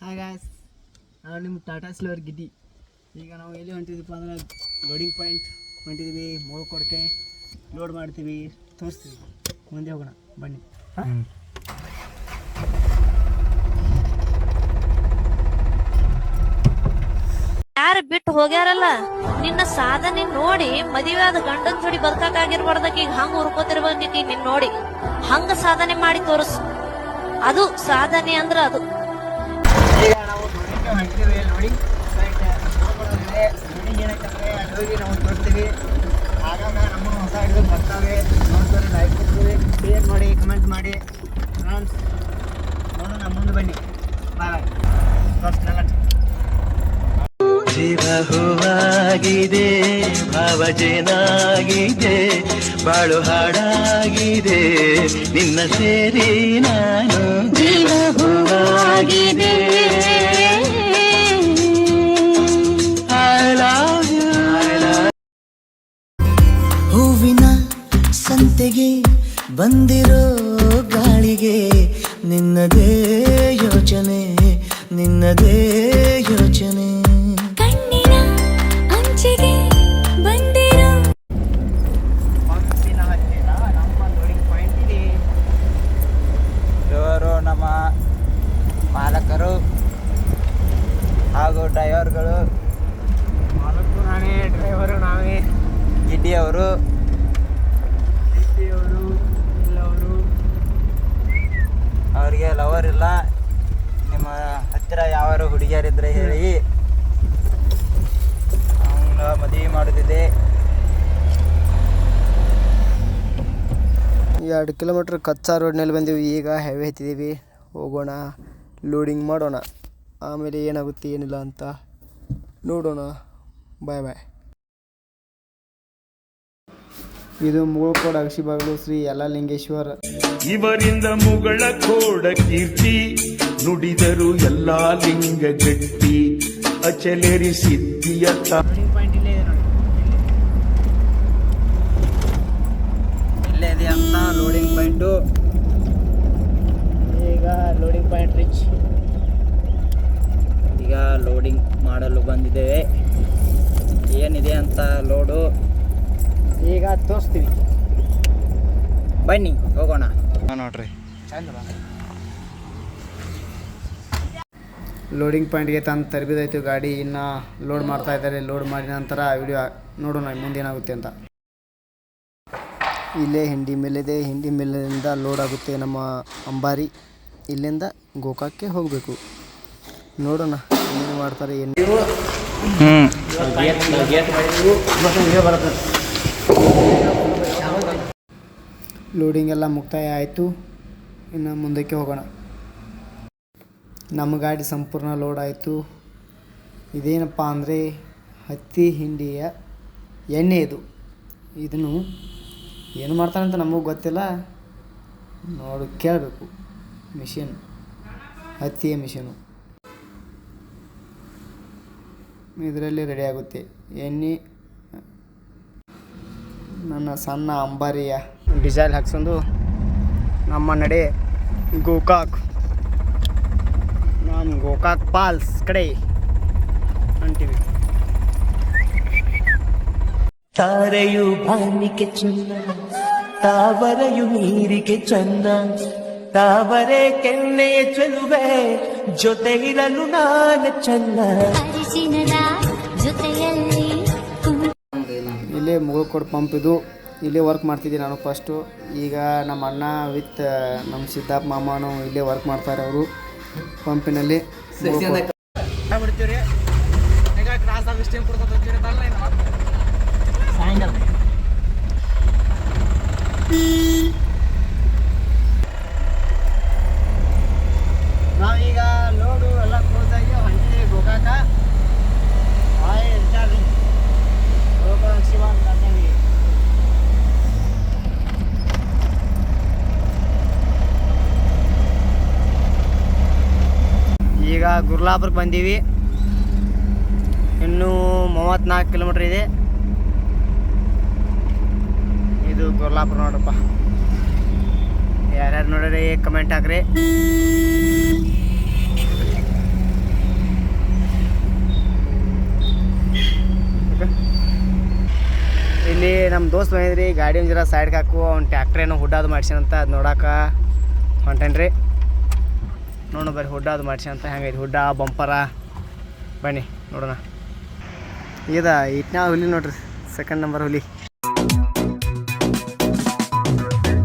Hi guys ನಾನು ನಿಮ್ಮ ಟಾಟಾ ಸ್ಲೋರ್ ಗಿಡ್ಡಿ ಈಗ ನಾವು ಎಲ್ಲಿ ಹೊಂಟಿದ್ದೀವಿ ಅಂದ್ರೆ ಲೋಡಿಂಗ್ ಪಾಯಿಂಟ್ ಹೊಂಟಿದ್ದೀವಿ ಮೂರು ಕೊಡಕೆ ಲೋಡ್ ಮಾಡ್ತೀವಿ ತೋರಿಸ್ತೀವಿ. ಮುಂದೆ ಹೋಗೋಣ ಬನ್ನಿ. ಯಾರು ಬಿಟ್ಟು ಹೋಗ್ಯಾರಲ್ಲ? ನಿನ್ನ ಸಾಧನೆ ನೋಡಿ ಮದುವೆ ಆದ ಗಂಡನ್ ಜೋಡಿ ಬದುಕಾಗಿರ್ಬಾರ್ದಕ್ಕೆ ಈಗ ಹಂಗ ಹುರ್ಕೋತಿರ್ಬೇಕಿ ನಿನ್ ನೋಡಿ. ಹಂಗ ಸಾಧನೆ ಮಾಡಿ ತೋರಿಸು. ಅದು ಸಾಧನೆ ಅಂದ್ರ ಅದು. ನಾವು ಅಲ್ಲಿ ನೋಡಿ. ಬಟ್ ಸೈಟ್ ಲೋಡಿಂಗ್ ಏನಕ್ಕಂದ್ರೆ ಅಲ್ಲಿ ಹೋಗಿ ನಾವು ತೋರಿಸ್ತೀವಿ. ಆಗಾಗ ನಮ್ಮ ಹೊಸ ಹಿಡಿದು ಬರ್ತಾವೆ ನೋಡ್ತಾರೆ ಲೈಕ್ ಕೊಡ್ತೀವಿ ಶೇರ್ ಮಾಡಿ ಕಮೆಂಟ್ ಮಾಡಿ. ಫ್ರೆಂಡ್ಸ್ ನೋಡೋಣ ಮುಂದೆ ಬನ್ನಿ. ಬಾಯ್ ಬಾಯ್ ಜೀವ ಹೂವಾಗಿದೆ ಭಾವಜೇನಾಗಿದೆ ಬಾಳು ಹಾಡಾಗಿದೆ. ನಿನ್ನ ಸೇರಿ ನಾನು ಗಿಡ್ಡಿಯವರು ಅವರು ಇಲ್ಲವರು ಅವರಿಗೆ ಲವರ್ ಇಲ್ಲ. ನಿಮ್ಮ ಹತ್ತಿರ ಯಾವಾರು ಹುಡುಗಿಯರಿದ್ರೆ ಹೇಳಿ. ಅವನ ಮದುವೆ ಮಾಡೋದಿದೆ ಎರಡು ಕಿಲೋಮೀಟ್ರ್ ಕಚ್ಚಾ ರೋಡ್ನಲ್ಲಿ ಬಂದೀವಿ. ಈಗ ಹೆವಿ ಹತ್ತಿದ್ದೀವಿ ಹೋಗೋಣ. ಲೋಡಿಂಗ್ ಮಾಡೋಣ. ಆಮೇಲೆ ಏನಾಗುತ್ತೆ ಏನಿಲ್ಲ ಅಂತ ನೋಡೋಣ. ಬಾಯ್ ಬಾಯ್ ಇದು ಮುಗೋಕೋಡ ಅಗಸಿಬಾಗಲು ಶ್ರೀ ಯಲ್ಲಲಿಂಗೇಶ್ವರ. ಇವರಿಂದ ಮುಗಳ ಕೋಡ ಕೀರ್ತಿ ನುಡಿದರು ಎಲ್ಲಾ ಲಿಂಗ ಗಟ್ಟಿ ಅಚಲೇರಿ ಸಿದ್ಧಿಯ ಲೋಡಿಂಗ್ ಪಾಯಿಂಟ್ ಇಲ್ಲೇ ಇದೆ ನೋಡಿ. ಇಲ್ಲೇ ಇದೆ ಅಂತ ಲೋಡಿಂಗ್ ಪಾಯಿಂಟು ಈಗ ಲೋಡಿಂಗ್ ಪಾಯಿಂಟ್ ರಿಚ್ ಈಗ ಲೋಡಿಂಗ್ ಮಾಡಲು ಬಂದಿದ್ದೇವೆ. ಏನಿದೆ ಅಂತ ಲೋಡು ಈಗ ತೋರಿಸ್ತೀವಿ ಬನ್ನಿ ಹೋಗೋಣ ನೋಡ್ರಿ ಲೋಡಿಂಗ್ ಪಾಯಿಂಟ್ಗೆ ತಂದು ತರಬಿದಾಯ್ತು ಗಾಡಿ ಇನ್ನು ಲೋಡ್ ಮಾಡ್ತಾ ಇದ್ದಾರೆ ಲೋಡ್ ಮಾಡಿದ ನಂತರ ವಿಡಿಯೋ ನೋಡೋಣ ಮುಂದೇನಾಗುತ್ತೆ ಅಂತ ಇಲ್ಲೇ ಹಿಂಡಿ ಮೇಲಿದೆ ಹಿಂಡಿ ಮೇಲಿಂದ ಲೋಡ್ ಆಗುತ್ತೆ ನಮ್ಮ ಅಂಬಾರಿ ಇಲ್ಲಿಂದ ಗೋಕಾಕ್ಕೆ ಹೋಗಬೇಕು ನೋಡೋಣ ಏನು ಮಾಡ್ತಾರೆ ಏನು ಲೋಡಿಂಗ್ ಎಲ್ಲ ಮುಕ್ತಾಯ ಆಯಿತು. ಇನ್ನು ಮುಂದಕ್ಕೆ ಹೋಗೋಣ. ನಮ್ಮ ಗಾಡಿ ಸಂಪೂರ್ಣ ಲೋಡ್ ಆಯಿತು. ಇದೇನಪ್ಪ ಅಂದರೆ ಹತ್ತಿ ಹಿಂಡಿಯ ಎಣ್ಣೆ ಇದು. ಇದನ್ನು ಏನು ಮಾಡ್ತಾನಂತ ನಮಗೆ ಗೊತ್ತಿಲ್ಲ. ನೋಡು, ಕೇಳಬೇಕು. ಮಿಷಿನ್, ಹತ್ತಿಯ ಮಿಷಿನು. ಇದರಲ್ಲಿ ರೆಡಿ ಆಗುತ್ತೆ. ಎಣ್ಣೆ, ನನ್ನ ಸಣ್ಣ ಅಂಬಾರಿಯ ಡಿಸೈಲ್ ಹಾಕ್ಸೊಂದು ನಮ್ಮ ನಡೆ ಗೋಕಾಕ್. ನಮ್ಮ ಗೋಕಾಕ್ ಪಾಲ್ಸ್ ಕಡೆ ಅಂತೀವಿ. ತಾರೆಯು ಭಾನಿಕೆ ಚಂದ ತಾವರೆಯು ನೀರಿಗೆ ಚಂದ ತಾವರೆ ಕೆನ್ನೆಯ ಚೆಲುವೆ ಜೊತೆ ಇರಲು ನಾನು ಚಂದ. ಇಲ್ಲಿ ಮುಗಳ್ಕೋಡ್ ಪಂಪ್ ಇದು. ಇಲ್ಲೇ ವರ್ಕ್ ಮಾಡ್ತಿದ್ದೆ ನಾನು ಫಸ್ಟು ಈಗ ನಮ್ಮ ಅಣ್ಣ ವಿತ್ ನಮ್ಮ ಸಿದ್ದಾಪ್ ಮಾಮನು ಇಲ್ಲೇ ವರ್ಕ್ ಮಾಡ್ತಾರೆ ಅವರು ಪಂಪಿನಲ್ಲಿ ನಾವೀಗ ಲೋಡು ಎಲ್ಲ ಕ್ಲೋಸ್ ಆಗಿ ಹೊಂಟಿದ್ದೀವಿ ಗೋಕಾಕ. ಹಾಯ್ ರಿಚಾರ್ಜಿಂಗ್ ಗೋಕಾಕ್ ಶಿವ ಗುರ್ಲಾಪುರಕ್ಕೆ ಬಂದೀವಿ. ಇನ್ನೂ ಮೂವತ್ತ್ನಾಲ್ಕು ಕಿಲೋಮೀಟ್ರ್ ಇದೆ. ಇದು ಗುರ್ಲಾಪುರ ನೋಡ್ರಪ್ಪ ಯಾರ್ಯಾರು ನೋಡ್ರಿ, ಕಮೆಂಟ್ ಹಾಕ್ರಿ. ಇಲ್ಲಿ ನಮ್ಮ ದೋಸ್ತ್ ಬಂದಿದ್ರಿ, ಗಾಡಿ ಜರ ಸೈಡ್ಗೆ ಹಾಕು, ಅವ್ನು ಟ್ಯಾಕ್ಟ್ರೇನೋ ಹುಡ್ಡಾದು ಮಾಡ್ಸ್ಯಾನಂತ ಅದು ನೋಡೋಕೆ ಹೊಂಟೇನ್ರಿ. ನೋಡು ಬರ್ರಿ ಹುಡ್ಡಾದು ಅಂತ ಹೆಂಗೈತಿ. ಹುಡ್ಡ, ಬಂಪರ. ಬನ್ನಿ, ನೋಡೋಣ. ಇದ ಇಟ್ನಾ ಹುಲಿ ನೋಡ್ರಿ ಸೆಕೆಂಡ್ ನಂಬರ್ ಹುಲಿ.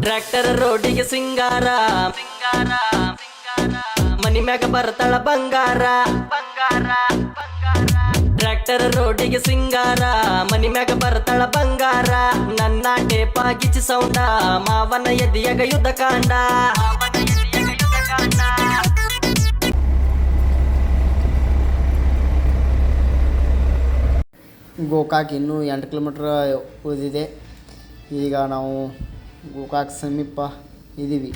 ಟ್ರ್ಯಾಕ್ಟರ್ ರೋಡಿಗೆ ಸಿಂಗಾರ. ಸಿಂಗಾರ ಮನಿ ಮ್ಯಾಗ ಬರ್ತಾಳ ಬಂಗಾರ. ಬಂಗಾರ ಟ್ರ್ಯಾಕ್ಟರ್ ರೋಡಿಗೆ ಸಿಂಗಾರ. ಮನಿ ಮ್ಯಾಗ ಬರ್ತಾಳ ಬಂಗಾರ. ನನ್ನ ಟೇಪ ಗಿಚ್ಚಿ ಸೌಂಡ. ಮಾವನ ಎದಿಯಾಗ ಯುದ್ಧ ಕಾಂಡ ಮಾವನ ಎದಿಯಾಗ ಯುದ್ಧ ಕಾಂಡ. ಗೋಕಾಕ್ ಇನ್ನೂ ಎಂಟು ಕಿಲೋಮೀಟ್ರ್ ಉಳಿದಿದೆ. ಈಗ ನಾವು ಗೋಕಾಕ್ ಸಮೀಪ ಇದ್ದೀವಿ.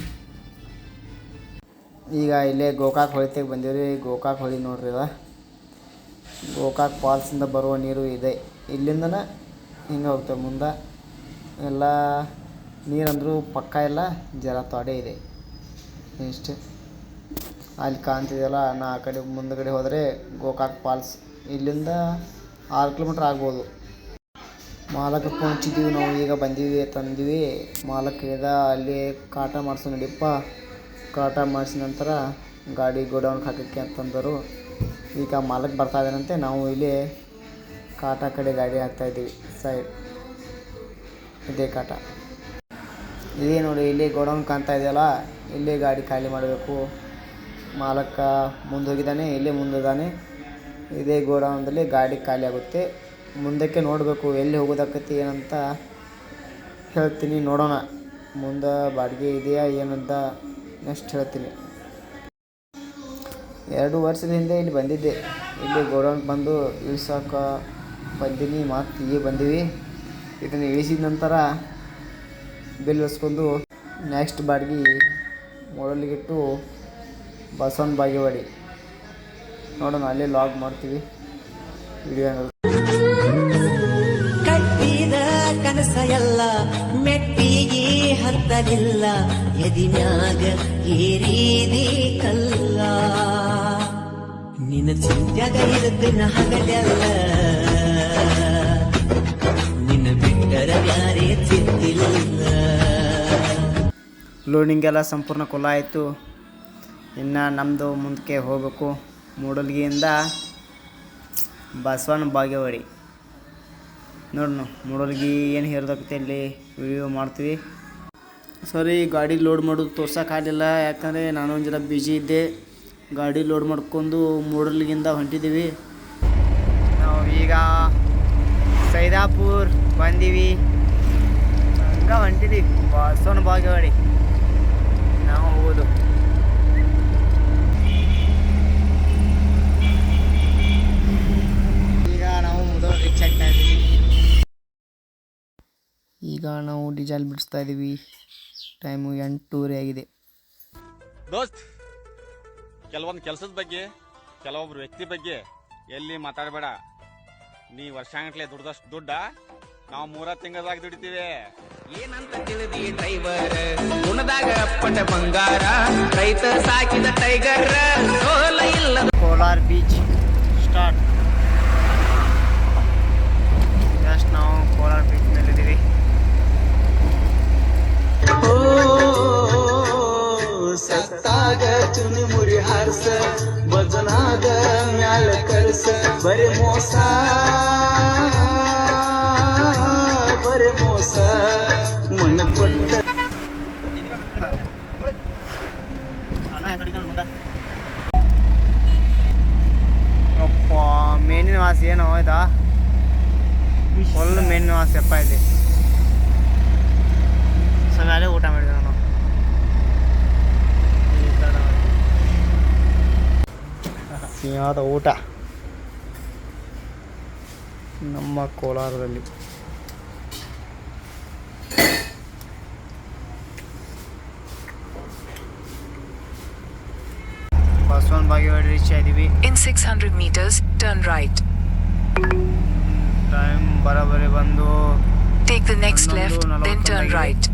ಈಗ ಇಲ್ಲೇ ಗೋಕಾಕ್ ಹೊಳಿತೆಗೆ ಬಂದೀವಿ ರೀ ಗೋಕಾಕ್ ಹೊಳಿ ನೋಡ್ರಿ ಅದ. ಗೋಕಾಕ್ ಫಾಲ್ಸಿಂದ ಬರುವ ನೀರು ಇದೆ. ಇಲ್ಲಿಂದನೇ ಹಿಂಗೆ ಹೋಗ್ತೇವೆ. ಮುಂದೆ ಎಲ್ಲ ನೀರಂದರೂ ಪಕ್ಕ ಎಲ್ಲ ಜರ ತೊಡೆ ಇದೆ. ಇಷ್ಟೇ. ಅಲ್ಲಿ ಕಾಣ್ತಿದೆಯಲ್ಲ ನಾ ಆ ಕಡೆ ಮುಂದಗಡೆ ಹೋದರೆ ಗೋಕಾಕ್ ಫಾಲ್ಸ್ ಇಲ್ಲಿಂದ ಆರು ಕಿಲೋಮೀಟ್ರ್ ಆಗ್ಬೋದು. ಮಾಲಕ್ಕೆ ಹೊಂಚಿದ್ದೀವಿ ನಾವು, ಈಗ ಬಂದಿದ್ವಿ ತಂದ್ವಿ ಮಾಲಕ್ ಹೇಳ್ದ ಅಲ್ಲಿ ಕಾಟ ಮಾಡಿಸು ನಡಿಯಪ್ಪ. ಕಾಟ ಮಾಡಿಸಿದ ನಂತರ ಗಾಡಿ ಗೋಡೌನ್ಗೆ ಹಾಕೋಕ್ಕೆ ಅಂತಂದರು ಈಗ ಮಾಲಕ್ ಬರ್ತಾ ಇದ್ದಾನಂತೆ. ನಾವು ಇಲ್ಲಿ ಕಾಟ ಕಡೆ ಗಾಡಿ ಹಾಕ್ತಾಯಿದ್ದೀವಿ ಸೈಡ್ ಇದೇ ಕಾಟ. ಇದೇ ನೋಡಿ, ಇಲ್ಲಿ ಗೋಡೌನ್ ಕಾಣ್ತಾ ಇದೆಯಲ್ಲ, ಇಲ್ಲೇ ಗಾಡಿ ಖಾಲಿ ಮಾಡಬೇಕು. ಮಾಲಕ್ಕ ಮುಂದೆ ಹೋಗಿದ್ದಾನೆ ಇಲ್ಲೇ ಮುಂದಿದ್ದಾನೆ ಇದೇ ಗೋಡೌನ್ದಲ್ಲಿ ಗಾಡಿ ಖಾಲಿ ಆಗುತ್ತೆ. ಮುಂದಕ್ಕೆ ನೋಡಬೇಕು ಎಲ್ಲಿ ಹೋಗೋದಾಕತಿ ಏನಂತ ಹೇಳ್ತೀನಿ. ನೋಡೋಣ. ಮುಂದೆ ಬಾಡಿಗೆ ಇದೆಯಾ ಏನಂತ ನೆಕ್ಸ್ಟ್ ಹೇಳ್ತೀನಿ. ಎರಡು ವರ್ಷದ ಹಿಂದೆ ಇಲ್ಲಿ ಬಂದಿದ್ದೆ. ಇಲ್ಲಿ ಗೋಡೌನ್ ಬಂದು ಇಳಿಸೋಕ ಬಂದೀನಿ. ಮತ್ತು ಈಗ ಬಂದೀವಿ. ಇದನ್ನು ಇಳಿಸಿದ ನಂತರ ಬಿಲ್ ಇಳಿಸ್ಕೊಂಡು ನೆಕ್ಸ್ಟ್ ಬಾಡಿಗೆ ಮೊಡಲಿಗಿಟ್ಟು ಬಸವನ ಬಾಗೇವಾಡಿ. ನೋಡೋಣ ಅಲ್ಲೇ ಲಾಗ್ ಮಾಡ್ತೀವಿ. ವಿಡಿಯೋ ಕಟ್ಟಿದ ಕನಸ ಎಲ್ಲ ಮೆಟ್ಟಿಗೆ ಹತ್ತಲಿಲ್ಲ. ಎದಿನಾಗ ಏರಿದಿ ಕಲ್ಲ. ನಿನ್ನ ಚಿಂತ್ಯಾಗ ಇರುತ್ತೆ ಹಗಲೆಲ್ಲ ನಿನ್ನ ಬಿಟ್ಟರ ಯಾರೇ ಚಿತ್ತಿಲ್ಲ ಲೋಡಿಂಗ್ ಎಲ್ಲ ಸಂಪೂರ್ಣ ಕೊಲ ಆಯಿತು. ಇನ್ನು ನಮ್ಮದು ಮುಂದಕ್ಕೆ ಹೋಗಬೇಕು. ಮೂಡಲ್ಗಿಯಿಂದ ಬಸವನ ಬಾಗೇವಾಡಿ. ನೋಡೋಣ ಮೂಡಲ್ಗಿ ಏನು ಹೇರ್ದಾಗುತ್ತೆ ಅಲ್ಲಿ ವಿಡಿಯೋ ಮಾಡ್ತೀವಿ. ಸರಿ, ಗಾಡಿ ಲೋಡ್ ಮಾಡೋದು ತೋರ್ಸೋಕ್ಕಾಗಲಿಲ್ಲ ಯಾಕಂದರೆ ನಾನು ಒಂದು ಜರ ಬ್ಯುಸಿ ಇದ್ದೆ. ಗಾಡಿ ಲೋಡ್ ಮಾಡ್ಕೊಂಡು ಮೂಡಲ್ಗಿಂದ ಹೊಂಟಿದ್ದೀವಿ ನಾವು ಈಗ ಸೈದಾಪುರ್ ಬಂದೀವಿ. ಹಂಗೆ ಹೊಂಟಿದ್ದೀವಿ ಬಸವನ ಬಾಗೇವಾಡಿ ನಾವು ಹೋಗೋದು ಈಗ ನಾವು ಆಗ್ತಾ ಇದ್ದೀವಿ ಈಗ ನಾವು ಡಿಸೈಲ್ ಬಿಡಿಸ್ತಾ ಇದ್ದೀವಿ ಟೈಮು ಎಂಟೂವರೆ ಆಗಿದೆ. ದೋಸ್ತ್ ಕೆಲವೊಂದು ಕೆಲಸದ ಬಗ್ಗೆ ಕೆಲವೊಬ್ರು ವ್ಯಕ್ತಿ ಬಗ್ಗೆ ಎಲ್ಲಿ ಮಾತಾಡಬೇಡ. ನೀ ವರ್ಷಾಂಗಟ್ಲೆ ದುಡ್ದಷ್ಟು ದುಡ್ಡ? ನಾವು ಮೂರ ತಿಂಗಳದಾಗ ದುಡಿತೀವಿ. ಏನಂತ ತಿಳಿದಿ ಡ್ರೈವರ್? ಗುಣದಾಗ ಅಪ್ಪಟ ಬಂಗಾರ ರೈತ ಸಾಕಿದ ಟೈಗರ್ ಸೋಲ ಇಲ್ಲ ಕೋಲಾರ್ ಬೀಚ್. ಸ್ಟಾರ್ಟ್. ಸತ್ತಾಗ ಚುನಿ ಮುರಿ ಹಾರ್ಸ ಭಜನಾಗ ಮ್ಯಾಲ ಕರ್ಸ ಬರೆ ಮೋಸ ಬರೆ ಮೋಸ ಮನ ಕೊಟ್ಟ ಅಪ್ಪ ಮೇನಿನ ವಾಸಿ ಏನೋ ಆಯ್ತಾ? ಫುಲ್ ಮೇನಿನ ವಾಸ ಅಪ್ಪ ಇಲ್ಲಿ. ಸೊ ಮೇಲೆ ಊಟ ಮಾಡಿದ್ವಿ ನಾನು ಈ ಕಡೆ ಸಿಂಹದ ಊಟ. ನಮ್ಮ ಕೋಲಾರದಲ್ಲಿ. ಬಸವನ ಬಾಗೇವಾಡಿ ರೀಚ್ ಆಗಿದ್ದೀವಿ six 600 metres turn right time ಬರೋಬ್ಬರಿ ಬಂದು take the next left then turn right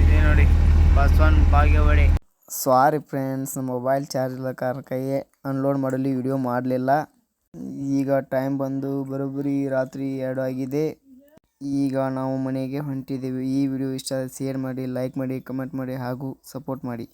ಇದೇ ನೋಡಿ Basavan Bagewadi. Sorry friends mobile charge ಇಲ್ಲ ಕಾರಣಕ್ಕಾಗಿ ಅನ್ಲೋಡ್ ಮಾಡಲು ವಿಡಿಯೋ ಮಾಡಲಿಲ್ಲ. ಈಗ ಟೈಮ್ ಬಂದು ಬರೋಬ್ಬರಿ ರಾತ್ರಿ ಎರಡು ಆಗಿದೆ. ಈಗ ನಾವು ಮನೆಗೆ ಹೊಂಟಿದ್ದೀವಿ ಈ ವಿಡಿಯೋ ಇಷ್ಟ ಶೇರ್ ಮಾಡಿ ಲೈಕ್ ಮಾಡಿ ಕಮೆಂಟ್ ಮಾಡಿ ಹಾಗೂ ಸಪೋರ್ಟ್ ಮಾಡಿ.